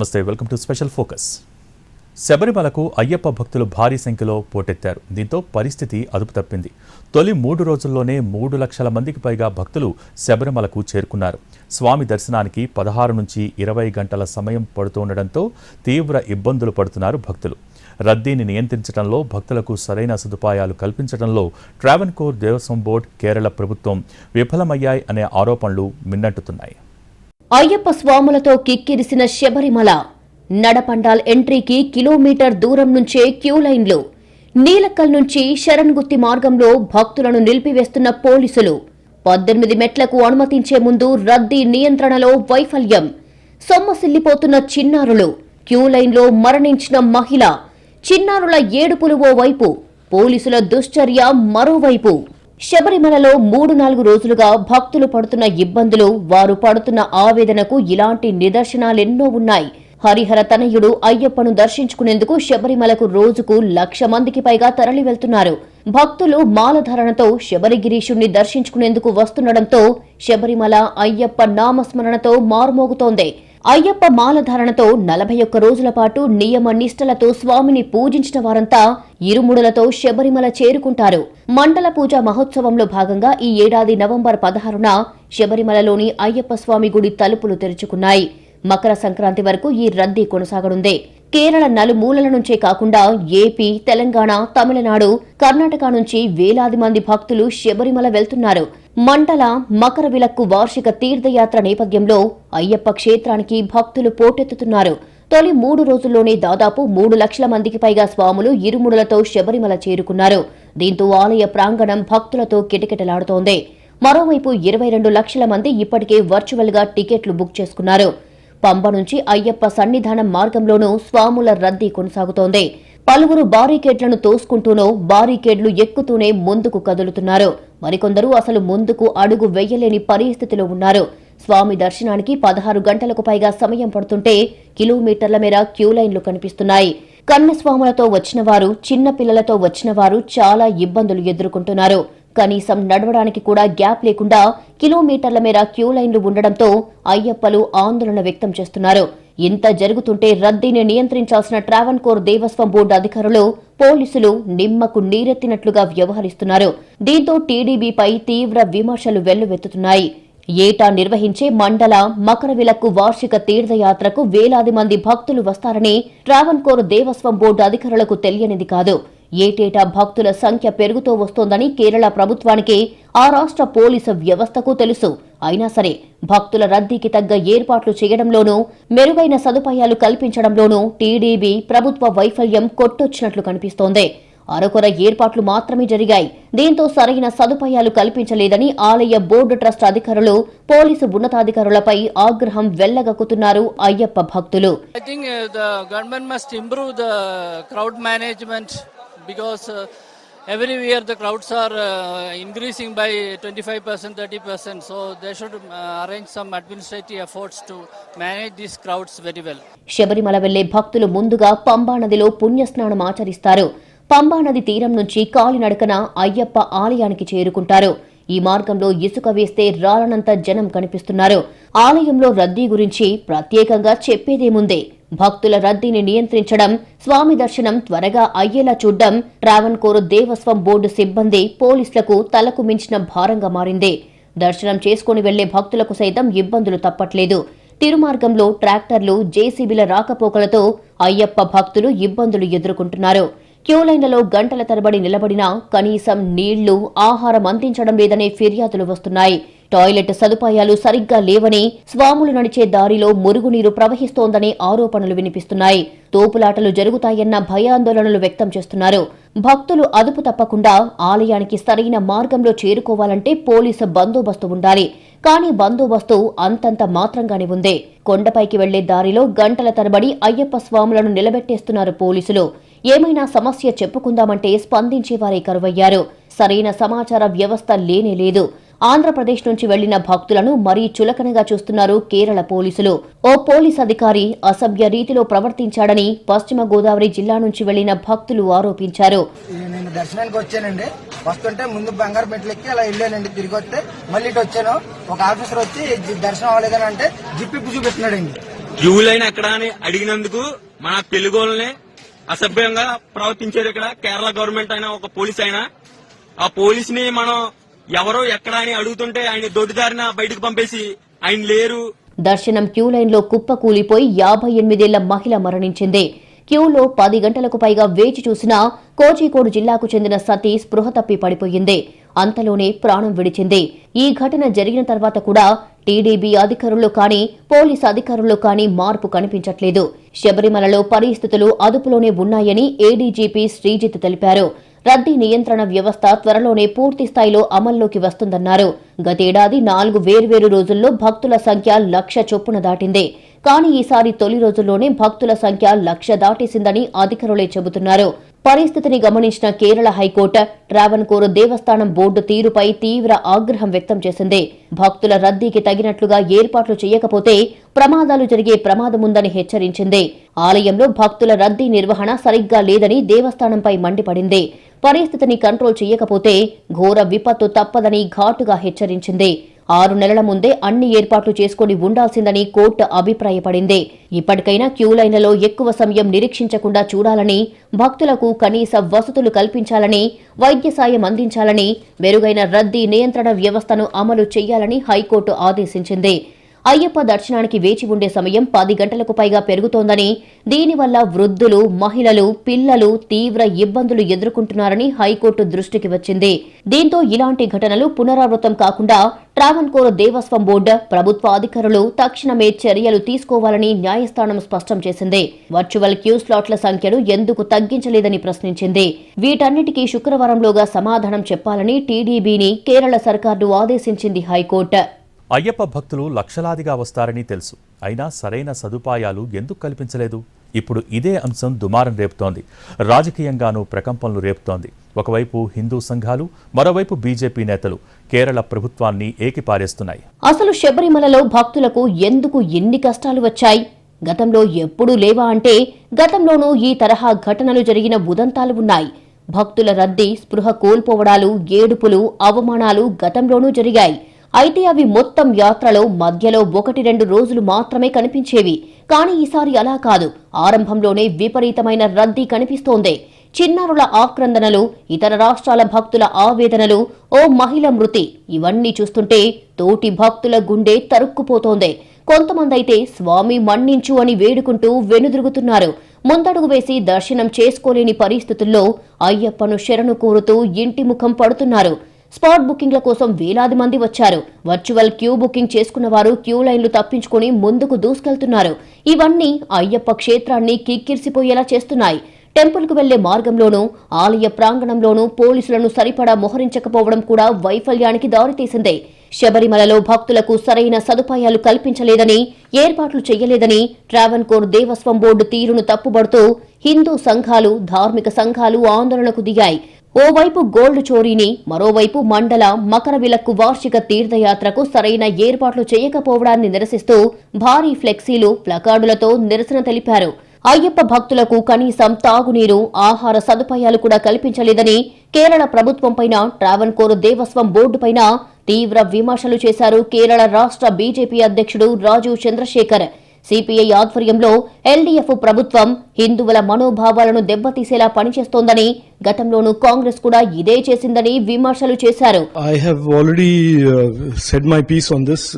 నమస్తే welcome to special focus. శబరిమలకు అయ్యప్ప భక్తులు భారీ సంఖ్యలో పోటెత్తారు. దీంతో పరిస్థితి అదుపు తప్పింది. తొలి మూడు రోజుల్లోనే మూడు లక్షల మందికి పైగా భక్తులు శబరిమలకు చేరుకున్నారు. స్వామి దర్శనానికి పదహారు నుంచి ఇరవై గంటల సమయం పడుతుండటంతో తీవ్ర ఇబ్బందులు పడుతున్నారు భక్తులు. రద్దీని నియంత్రించడంలో భక్తులకు సరైన సదుపాయాలు కల్పించడంలో ట్రావెన్కోర్ దేవస్వం బోర్డు కేరళ ప్రభుత్వం విఫలమయ్యాయి అనే ఆరోపణలు మిన్నట్టుతున్నాయి అయ్యప్ప స్వాములతో కిక్కిరిసిన శబరిమల. నడపండాల్ ఎంట్రీకి కిలోమీటర్ దూరం నుంచే క్యూ లైన్లు. నీలక్కల్ నుంచి శరణ్గుత్తి మార్గంలో భక్తులను నిలిపివేస్తున్న పోలీసులు. పద్దెనిమిది మెట్లకు అనుమతించే ముందు రద్దీ నియంత్రణలో వైఫల్యం. సొమ్మసిల్లిపోతున్న చిన్నారులు. క్యూ లైన్లో మరణించిన మహిళ. చిన్నారుల ఏడుపులు ఓ వైపు. పోలీసుల దుశ్చర్య మరోవైపు. శబరిమలలో మూడు నాలుగు రోజులుగా భక్తులు పడుతున్న ఇబ్బందులు వారు పడుతున్న ఆవేదనకు ఇలాంటి నిదర్శనాలెన్నో ఉన్నాయి. హరిహర తనయుడు అయ్యప్పను దర్శించుకునేందుకు శబరిమలకు రోజుకు లక్ష మందికి పైగా తరలి వెళ్తున్నారు. భక్తులు మాలధారణతో శబరిగిరీషుణ్ణి దర్శించుకునేందుకు వస్తుండటంతో శబరిమల అయ్యప్ప నామస్మరణతో మారుమోగుతోంది. అయ్యప్ప మాలధారణతో నలభై ఒక్క రోజుల పాటు నియమ నిష్టలతో స్వామిని పూజించిన వారంతా ఇరుముడులతో శబరిమల చేరుకుంటారు. మండల పూజ మహోత్సవంలో భాగంగా ఈ ఏడాది నవంబర్ పదహారున శబరిమలలోని అయ్యప్ప స్వామి గుడి తలుపులు తెరుచుకున్నాయి. మకర సంక్రాంతి వరకు ఈ రద్దీ కొనసాగనుంది. కేరళ నలుమూలల నుంచే కాకుండా ఏపీ తెలంగాణ తమిళనాడు కర్ణాటక నుంచి వేలాది మంది భక్తులు శబరిమల వెళ్తున్నారు. మండల మకర విలక్కు వార్షిక తీర్థయాత్ర నేపథ్యంలో అయ్యప్ప క్షేత్రానికి భక్తులు పోటెత్తుతున్నారు. తొలి మూడు రోజుల్లోనే దాదాపు మూడు లక్షల మందికి పైగా స్వాములు ఇరుముడులతో శబరిమల చేరుకున్నారు. దీంతో ఆలయ ప్రాంగణం భక్తులతో కిటకిటలాడుతోంది. మరోవైపు ఇరవై రెండు లక్షల మంది ఇప్పటికే వర్చువల్గా టికెట్లు బుక్ చేసుకున్నారు. పంబ నుంచి అయ్యప్ప సన్నిధానం మార్గంలోనూ స్వాముల రద్దీ కొనసాగుతోంది. పలువురు బారికేడ్లను తోసుకుంటూనో బారికేడ్లు ఎక్కుతూనే ముందుకు కదులుతున్నారు. మరికొందరు అసలు ముందుకు అడుగు వెయ్యలేని పరిస్థితిలో ఉన్నారు. స్వామి దర్శనానికి పదహారు గంటలకు పైగా సమయం పడుతుంటే కిలోమీటర్ల మేర క్యూ లైన్లు కనిపిస్తున్నాయి. కన్నస్వాములతో వచ్చిన వారు చిన్న పిల్లలతో వచ్చిన వారు చాలా ఇబ్బందులు ఎదుర్కొంటున్నారు. కనీసం నడవడానికి కూడా గ్యాప్ లేకుండా కిలోమీటర్ల మేర క్యూ లైన్లు ఉండడంతో అయ్యప్పలు ఆందోళన వ్యక్తం చేస్తున్నారు. ఇంత జరుగుతుంటే రద్దీని నియంత్రించాల్సిన ట్రావెన్కోర్ దేవస్వం బోర్డు అధికారులు పోలీసులు నిమ్మకు నీరెత్తినట్లుగా వ్యవహరిస్తున్నారు. దీంతో టీడీబీపై తీవ్ర విమర్శలు వెల్లువెత్తుతున్నాయి. ఏటా నిర్వహించే మండల మకరవిలక్కు వార్షిక తీర్థయాత్రకు వేలాది మంది భక్తులు వస్తారని ట్రావెన్కోర్ దేవస్వం బోర్డు అధికారులకు తెలియనిది కాదు. ఏటేటా భక్తుల సంఖ్య పెరుగుతూ వస్తోందని కేరళ ప్రభుత్వానికి ఆ రాష్ట్ర పోలీసు వ్యవస్థకు తెలుసు. అయినా సరే భక్తుల రద్దీకి తగ్గ ఏర్పాట్లు చేయడంలోనూ మెరుగైన సదుపాయాలు కల్పించడంలోనూ టీడీబీ ప్రభుత్వ వైఫల్యం కొట్టొచ్చినట్లు కనిపిస్తోంది. అరకొర ఏర్పాట్లు మాత్రమే జరిగాయి. దీంతో సరైన సదుపాయాలు కల్పించలేదని ఆలయ బోర్డు ట్రస్ట్ అధికారులు పోలీసు ఉన్నతాధికారులపై ఆగ్రహం వెళ్ళగక్కుతున్నారు అయ్యప్ప భక్తులు. Because every year the crowds are increasing by twenty five percent thirty percent so they should arrange some administrative efforts to manage these crowds very well Sabarimala వెళ్ళే భక్తులు ముందుగా పంబా నదిలో పుణ్యస్నానం ఆచరిస్తారు. పంబా నది తీరం నుంచి కాలినడకన అయ్యప్ప ఆలయానికి చేరుకుంటారు. ఈ మార్గంలో ఇసుక వేస్తే రాలనంత జనం కనిపిస్తున్నారు. ఆలయంలో రద్దీ గురించి ప్రత్యేకంగా చెప్పేదేముందే భక్తుల రద్దీని నియంత్రించడం స్వామి దర్శనం త్వరగా అయ్యేలా చూడ్డం ట్రావెన్కోర్ దేవస్వం బోర్డు సిబ్బంది పోలీసులకు తలకు మించిన భారంగా మారింది. దర్శనం చేసుకుని వెళ్ళే భక్తులకు సైతం ఇబ్బందులు తప్పట్లేదు. తిరుమార్గంలో ట్రాక్టర్లు జేసీబీల రాకపోకలతో అయ్యప్ప భక్తులు ఇబ్బందులు ఎదుర్కొంటున్నారు. క్యూలైన్లలో గంటల తరబడి నిలబడినా కనీసం నీళ్ళు ఆహారం అందించడం లేదనే ఫిర్యాదులు వస్తున్నాయి. టాయిలెట్ సదుపాయాలు సరిగ్గా లేవని స్వాములు నడిచే దారిలో మురుగునీరు ప్రవహిస్తోందనే ఆరోపణలు వినిపిస్తున్నాయి. తోపులాటలు జరుగుతాయన్న భయాందోళనలు వ్యక్తం చేస్తున్నారు. భక్తులు అదుపు తప్పకుండా ఆలయానికి సరైన మార్గంలో చేరుకోవాలంటే పోలీసు బందోబస్తు ఉండాలి. కానీ బందోబస్తు అంతంత మాత్రంగానే ఉంది. కొండపైకి వెళ్ళే దారిలో గంటల తరబడి అయ్యప్ప స్వాములను నిలబెట్టేస్తున్నారు పోలీసులు. ఏమైనా సమస్య చెప్పుకుందామంటే స్పందించేవారే కరువయ్యారు. సరైన సమాచార వ్యవస్థ లేనే లేదు. ఆంధ్రప్రదేశ్ నుంచి వెళ్ళిన భక్తులను మరీ చులకనగా చూస్తున్నారు కేరళ పోలీసులు. ఓ పోలీస్ అధికారి అసభ్య రీతిలో ప్రవర్తించాడని పశ్చిమ గోదావరి జిల్లా నుంచి వెళ్ళిన భక్తులు ఆరోపించారు. నేను దర్శనానికి వచ్చానండి. వస్తుంటే ముందు బంగారు మెట్లు ఎక్కి అలా వెళ్ళానండి. తిరిగి వస్తే మళ్ళీ ఇటు వచ్చాను. ఒక ఆఫీసర్ వచ్చి దర్శనం అవ్వలేదని అంటే జిప్పిప్పు చూపిస్తున్నాడండి క్యూ లైన్ ఎక్కడ అని అడిగినందుకు మన తెలుగు వాళ్ళని అసభ్యంగా ప్రవర్తించారు ఇక్కడ కేరళ గవర్నమెంట్ అయినా ఒక పోలీస్ అయినా. ఆ పోలీస్ని మనం ఎవరో ఎక్కడ అని అడుగుతుంటే ఆయన దొడ్డిదారిన బయటకు పంపేసి ఆయన లేరు. దర్శనం క్యూ లైన్లో కుప్ప కూలిపోయి యాభై ఎనిమిదేళ్ళ మహిళ మరణించింది. క్యూలో పది గంటలకు పైగా వేచి చూసినా కోజికోడు జిల్లాకు చెందిన సతీ స్పృహ తప్పి పడిపోయింది. అంతలోనే ప్రాణం విడిచింది. ఈ ఘటన జరిగిన తర్వాత కూడా టీడీబీ అధికారుల్లో కానీ పోలీస్ అధికారుల్లో కానీ మార్పు కనిపించట్లేదు. శబరిమలలో పరిస్థితులు అదుపులోనే ఉన్నాయని ఏడీజీపీ శ్రీజిత్ తెలిపారు. రద్దీ నియంత్రణ వ్యవస్థ త్వరలోనే పూర్తి స్థాయిలో అమల్లోకి వస్తుందన్నారు. గతేడాది నాలుగు వేర్వేరు రోజుల్లో భక్తుల సంఖ్య లక్ష చొప్పున దాటింది. కానీ ఈసారి తొలి రోజుల్లోనే భక్తుల సంఖ్య లక్ష దాటేసిందని అధికారులే చెబుతున్నారు. పరిస్థితిని గమనించిన కేరళ హైకోర్టు ట్రావెన్కోర్ దేవస్థానం బోర్డు తీరుపై తీవ్ర ఆగ్రహం వ్యక్తం చేసింది. భక్తుల రద్దీకి తగినట్లుగా ఏర్పాట్లు చేయకపోతే ప్రమాదాలు జరిగే ప్రమాదముందని హెచ్చరించింది. ఆలయంలో భక్తుల రద్దీ నిర్వహణ సరిగ్గా లేదని దేవస్థానంపై మండిపడింది. పరిస్థితిని కంట్రోల్ చేయకపోతే ఘోర విపత్తు తప్పదని ఘాటుగా హెచ్చరించింది. ఆరు నెలల ముందే అన్ని ఏర్పాట్లు చేసుకుని ఉండాల్సిందని కోర్టు అభిప్రాయపడింది. ఇప్పటికైనా క్యూ లైన్లలో ఎక్కువ సమయం నిరీక్షించకుండా చూడాలని భక్తులకు కనీస వసతులు కల్పించాలని వైద్య సాయం అందించాలని మెరుగైన రద్దీ నియంత్రణ వ్యవస్థను అమలు చేయాలని హైకోర్టు ఆదేశించింది. అయ్యప్ప దర్శనానికి వేచి ఉండే సమయం పది గంటలకు పైగా పెరుగుతోందని దీనివల్ల వృద్ధులు మహిళలు పిల్లలు తీవ్ర ఇబ్బందులు ఎదుర్కొంటున్నారని హైకోర్టు దృష్టికి వచ్చింది. దీంతో ఇలాంటి ఘటనలు పునరావృతం కాకుండా ట్రావెన్కోర్ దేవస్వం బోర్డు ప్రభుత్వ అధికారులు తక్షణమే చర్యలు తీసుకోవాలని న్యాయస్థానం స్పష్టం చేసింది. వర్చువల్ క్యూ స్లాట్ల సంఖ్యను ఎందుకు తగ్గించలేదని ప్రశ్నించింది. వీటన్నిటికీ శుక్రవారంలోగా సమాధానం చెప్పాలని టీడీబీని కేరళ సర్కార్ను ఆదేశించింది హైకోర్టు. అయ్యప్ప భక్తులు లక్షలాదిగా వస్తారని తెలుసు. అయినా సరైన సదుపాయాలు ఎందుకు కల్పించలేదు? ఇప్పుడు ఇదే అంశం దుమారం రేపుతోంది. రాజకీయంగానూ ప్రకంపనలు రేపుతోంది. ఒకవైపు హిందూ సంఘాలు మరోవైపు బీజేపీ నేతలు కేరళ ప్రభుత్వాన్ని ఏకిపారేస్తున్నాయి. అసలు శబరిమలలో భక్తులకు ఎందుకు ఎన్ని కష్టాలు వచ్చాయి? గతంలో ఎప్పుడూ లేవా అంటే గతంలోనూ ఈ తరహా ఘటనలు జరిగిన ఉదంతాలు ఉన్నాయి. భక్తుల రద్దీ స్పృహ కోల్పోవడాలు ఏడుపులు అవమానాలు గతంలోనూ జరిగాయి. అయితే అవి మొత్తం యాత్రలో మధ్యలో ఒకటి రెండు రోజులు మాత్రమే కనిపించేవి. కానీ ఈసారి అలా కాదు. ఆరంభంలోనే విపరీతమైన రద్దీ కనిపిస్తోంది. చిన్నారుల ఆక్రందనలు ఇతర రాష్ట్రాల భక్తుల ఆవేదనలు ఓ మహిళ మృతి. ఇవన్నీ చూస్తుంటే తోటి భక్తుల గుండె తరుక్కుపోతోంది. కొంతమందైతే స్వామి మన్నించు అని వేడుకుంటూ వెనుదిరుగుతున్నారు. ముందడుగు వేసి దర్శనం చేసుకోలేని పరిస్థితుల్లో అయ్యప్పను శరణు కోరుతూ ఇంటి ముఖం పడుతున్నారు. స్పాట్ బుకింగ్ల కోసం వేలాది మంది వచ్చారు. వర్చువల్ క్యూ బుకింగ్ చేసుకున్న వారు క్యూ లైన్లు తప్పించుకుని ముందుకు దూసుకెళ్తున్నారు. ఇవన్నీ అయ్యప్ప క్షేత్రాన్ని కిక్కిరిసిపోయేలా చేస్తున్నాయి. టెంపుల్కు వెళ్ళే మార్గంలోనూ ఆలయ ప్రాంగణంలోనూ పోలీసులను సరిపడా మోహరించకపోవడం కూడా వైఫల్యానికి దారితీసింది. శబరిమలలో భక్తులకు సరైన సదుపాయాలు కల్పించలేదని ఏర్పాట్లు చేయలేదని ట్రావెన్కోర్ దేవస్వం బోర్డు తీరును తప్పుబడుతూ హిందూ సంఘాలు ధార్మిక సంఘాలు ఆందోళనకు దిగాయి. ఓవైపు గోల్డ్ చోరీని మరోవైపు మండల మకర విలక్కు వార్షిక తీర్థయాత్రకు సరైన ఏర్పాట్లు చేయకపోవడాన్ని నిరసిస్తూ భారీ ఫ్లెక్సీలు ప్లకార్డులతో నిరసన తెలిపారు. అయ్యప్ప భక్తులకు కనీసం తాగునీరు ఆహార సదుపాయాలు కూడా కల్పించలేదని కేరళ ప్రభుత్వంపైన ట్రావెన్కోర్ దేవస్వం బోర్డుపైన తీవ్ర విమర్శలు చేశారు కేరళ రాష్ట్ర బీజేపీ అధ్యక్షుడు రాజు చంద్రశేఖర్. సిపిఐ ఆధ్వర్యంలో ఎల్డీఎఫ్ ప్రభుత్వం హిందువుల మనోభావాలను దెబ్బతీసేలా పనిచేస్తోందని గతంలోనూ కాంగ్రెస్ కూడా ఇదే చేసిందని విమర్శలు చేశారు. I have already said my piece on this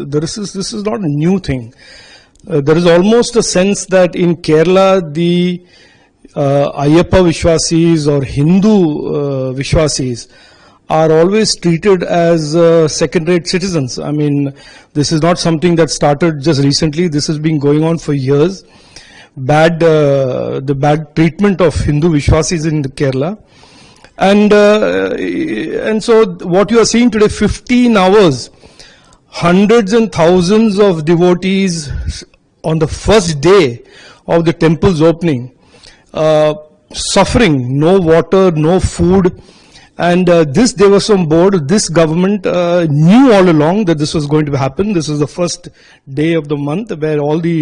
this new thing there almost sense that in Kerala the Ayyappa విశ్వాసీస్ are Hindu విశ్వాసీస్ Are always treated as uh, second rate citizens. I mean, this is not something that started just recently, this has been going on for years. Bad, uh, the bad treatment of Hindu Vishwasis in Kerala. And uh, and so what you are seeing today, 15 hours, hundreds and thousands of devotees on the first day of the temple's opening, uh, suffering, no water, no food. And uh, this Devaswam board, this government uh, knew all along that this was going to happen. This is the first day of the month where all the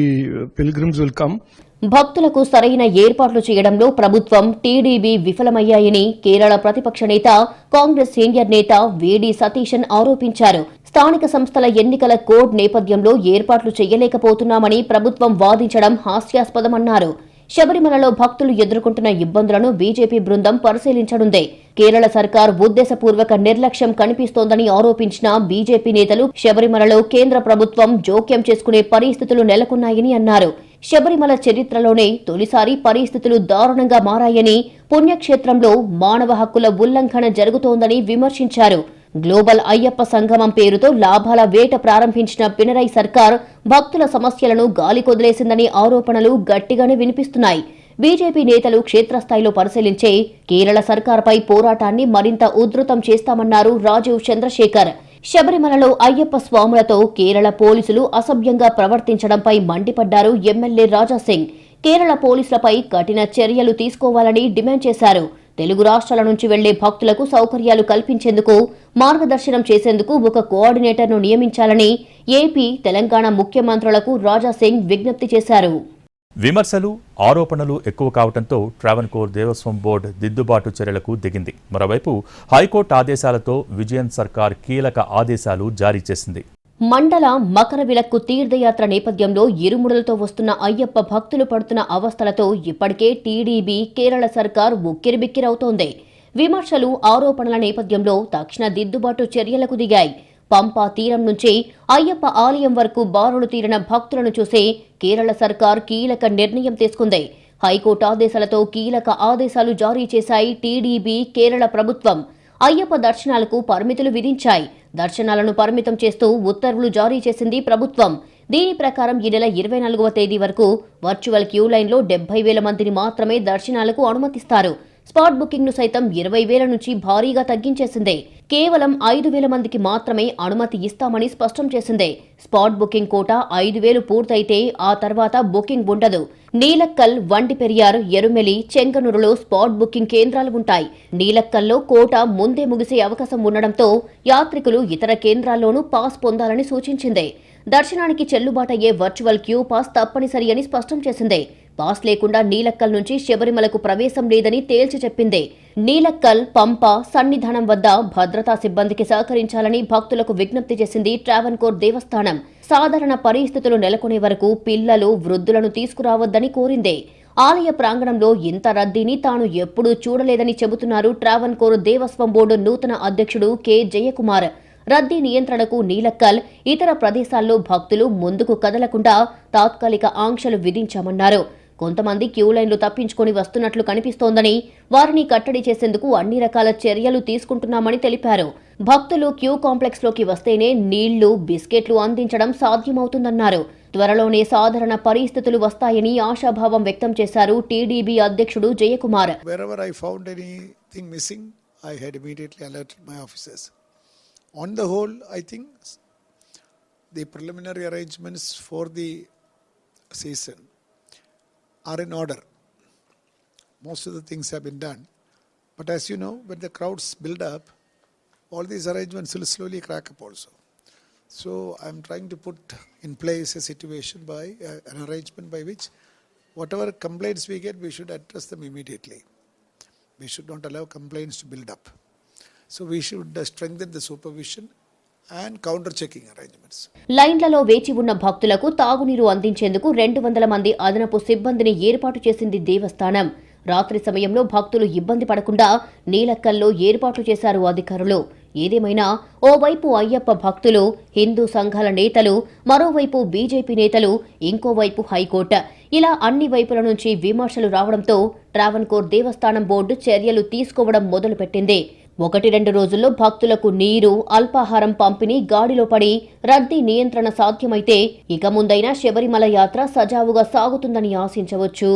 pilgrims will come. భక్తులకు సరైన ఏర్పాట్లు చేయడంలో ప్రభుత్వం TDB విఫలమయ్యాయని Kerala ప్రతిపక్ష నేత Congress senior నేత వేడి సతీశన్ ఆరోపించారు స్థానిక సంస్థల ఎన్నికల కోడ్ నేపథ్యంలో ఏర్పాట్లు చేయలేకపోతున్నామని ప్రభుత్వం వాదించడం హాస్యాస్పదమన్నారు శబరిమలలో భక్తులు ఎదుర్కొంటున్న ఇబ్బందులను బీజేపీ బృందం పరిశీలించనుందే. కేరళ సర్కార్ ఉద్దేశపూర్వక నిర్లక్ష్యం కనిపిస్తోందని ఆరోపించిన బీజేపీ నేతలు శబరిమలలో కేంద్ర ప్రభుత్వం జోక్యం చేసుకునే పరిస్థితులు నెలకొన్నాయని అన్నారు. శబరిమల చరిత్రలోనే తొలిసారి పరిస్థితులు దారుణంగా మారాయని పుణ్యక్షేత్రంలో మానవ హక్కుల ఉల్లంఘన జరుగుతోందని విమర్శించారు. గ్లోబల్ అయ్యప్ప సంగమం పేరుతో లాభాల వేట ప్రారంభించిన పినరై సర్కార్ భక్తుల సమస్యలను గాలికొదిలేసిందని ఆరోపణలు గట్టిగానే వినిపిస్తున్నాయి. బీజేపీ నేతలు క్షేత్రస్థాయిలో పరిశీలించే కేరళ సర్కార్పై పోరాటాన్ని మరింత ఉధృతం చేస్తామన్నారు రాజీవ్ చంద్రశేఖర్. శబరిమలలో అయ్యప్ప స్వాములతో కేరళ పోలీసులు అసభ్యంగా ప్రవర్తించడంపై మండిపడ్డారు ఎమ్మెల్యే రాజాసింగ్. కేరళ పోలీసులపై కఠిన చర్యలు తీసుకోవాలని డిమాండ్ చేశారు. తెలుగు రాష్ట్రాల నుంచి వెళ్ళే భక్తులకు సౌకర్యాలు కల్పించేందుకు మార్గదర్శనం చేసేందుకు ఒక కోఆర్డినేటర్ను నియమించాలని ఏపీ తెలంగాణ ముఖ్యమంత్రులకు రాజాసింగ్ విజ్ఞప్తి చేశారు. విమర్శలు ఆరోపణలు ఎక్కువ కావడంతో ట్రావెన్కోర్ దేవస్వం బోర్డు దిద్దుబాటు చర్యలకు దిగింది. మరోవైపు హైకోర్టు ఆదేశాలతో విజయన్ సర్కార్ కీలక ఆదేశాలు జారీ చేసింది. మండల మకర విలక్కు తీర్థయాత్ర నేపథ్యంలో ఇరుముడులతో వస్తున్న అయ్యప్ప భక్తులు పడుతున్న అవస్థలతో ఇప్పటికే టీడీబీ కేరళ సర్కార్ ఉక్కిరిబిక్కిరవుతోంది. విమర్శలు ఆరోపణల నేపథ్యంలో తక్షణ దిద్దుబాటు చర్యలకు దిగాయి. పంపా తీరం నుంచి అయ్యప్ప ఆలయం వరకు బారులు తీరిన భక్తులను చూసి కేరళ సర్కార్ కీలక నిర్ణయం తీసుకుంది. హైకోర్టు ఆదేశాలతో కీలక ఆదేశాలు జారీ చేశాయి టీడీబీ కేరళ ప్రభుత్వం. అయ్యప్ప దర్శనాలకు పరిమితులు విధించాయి. దర్శనాలను పరిమితం చేస్తూ ఉత్తర్వులు జారీ చేసింది ప్రభుత్వం. దీని ప్రకారం ఈ నెల ఇరవై నాలుగవ తేదీ వరకు వర్చువల్ క్యూ లైన్లో డెబ్బై వేల మందిని మాత్రమే దర్శనాలకు అనుమతిస్తారు. స్పాట్ బుకింగ్ను సైతం ఇరవై వేల నుంచి భారీగా తగ్గించేసింది. కేవలం ఐదు వేల మందికి మాత్రమే అనుమతి ఇస్తామని స్పష్టం చేసిందే. స్పాట్ బుకింగ్ కోట ఐదు వేలు పూర్తయితే ఆ తర్వాత బుకింగ్ ఉండదు. నీలక్కల్ వంటిపెరియార్ ఎరుమెలి చెంగనూరులో స్పాట్ బుకింగ్ కేంద్రాలు ఉంటాయి. నీలక్కల్లో కోట ముందే ముగిసే అవకాశం ఉండడంతో యాత్రికులు ఇతర కేంద్రాల్లోనూ పాస్ పొందాలని సూచించింది. దర్శనానికి చెల్లుబాటయ్యే వర్చువల్ క్యూ పాస్ తప్పనిసరి అని స్పష్టం చేసింది. పాస్ లేకుండా నీలక్కల్ నుంచి శబరిమలకు ప్రవేశం లేదని తేల్చి చెప్పింది. నీలక్కల్ పంప సన్నిధానం వద్ద భద్రతా సిబ్బందికి సహకరించాలని భక్తులకు విజ్ఞప్తి చేసింది ట్రావెన్కోర్ దేవస్థానం. సాధారణ పరిస్థితులు నెలకొనే వరకు పిల్లలు వృద్ధులను తీసుకురావద్దని కోరింది. ఆలయ ప్రాంగణంలో ఇంత రద్దీని తాను ఎప్పుడూ చూడలేదని చెబుతున్నారు ట్రావెన్కోర్ దేవస్వం బోర్డు నూతన అధ్యక్షుడు కె. జయకుమార్. రద్దీ నియంత్రణకు నీలక్కల్ ఇతర ప్రదేశాల్లో భక్తులు ముందుకు కదలకుండా తాత్కాలిక ఆంక్షలు విధించామన్నారు. కొంతమంది క్యూ లైన్లు తప్పించుకొని వస్తున్నట్లు కనిపిస్తోందని వారిని కట్టడి చేసేందుకు అన్ని రకాల చర్యలు తీసుకుంటున్నామని తెలిపారు. భక్తులు క్యూ కాంప్లెక్స్లోకి వస్తేనే నీళ్ళు బిస్కెట్లు అందించడం సాధ్యమవుతుందన్నారు. త్వరలోనే సాధారణ పరిస్థితులు వస్తాయని ఆశాభావం వ్యక్తం చేశారు టీడీబీ అధ్యక్షుడు Jayakumar. I had immediately alerted my officers. On the whole, I think the preliminary arrangements for the season are in order. Most of the things have been done. But as you know, when the crowds build up, all these arrangements will slowly crack up also. So I'm trying to put in place a situation by uh, an arrangement by which whatever complaints we get, we should address them immediately. We should not allow complaints to build up. So we should uh, strengthen the supervision and counter checking arrangements లైన్లలో వేచి ఉన్న భక్తులకు తాగునీరు అందించేందుకు రెండు వందల మంది అదనపు సిబ్బందిని ఏర్పాటు చేసింది దేవస్థానం. రాత్రి సమయంలో భక్తులు ఇబ్బంది పడకుండా నీలక్కల్లో ఏర్పాట్లు చేశారు అధికారులు. ఏదేమైనా ఓవైపు అయ్యప్ప భక్తులు హిందూ సంఘాల నేతలు మరోవైపు బీజేపీ నేతలు ఇంకోవైపు హైకోర్టు. ఇలా అన్ని వైపుల నుంచి విమర్శలు రావడంతో ట్రావెన్కోర్ దేవస్థానం బోర్డు చర్యలు తీసుకోవడం మొదలుపెట్టింది. ఒకటి రెండు రోజుల్లో భక్తులకు నీరు అల్పాహారం పంపిణీ గాడిలో పడి రద్దీ నియంత్రణ సాధ్యమైతే ఇక ముందైనా శబరిమల యాత్ర సజావుగా సాగుతుందని ఆశించవచ్చు.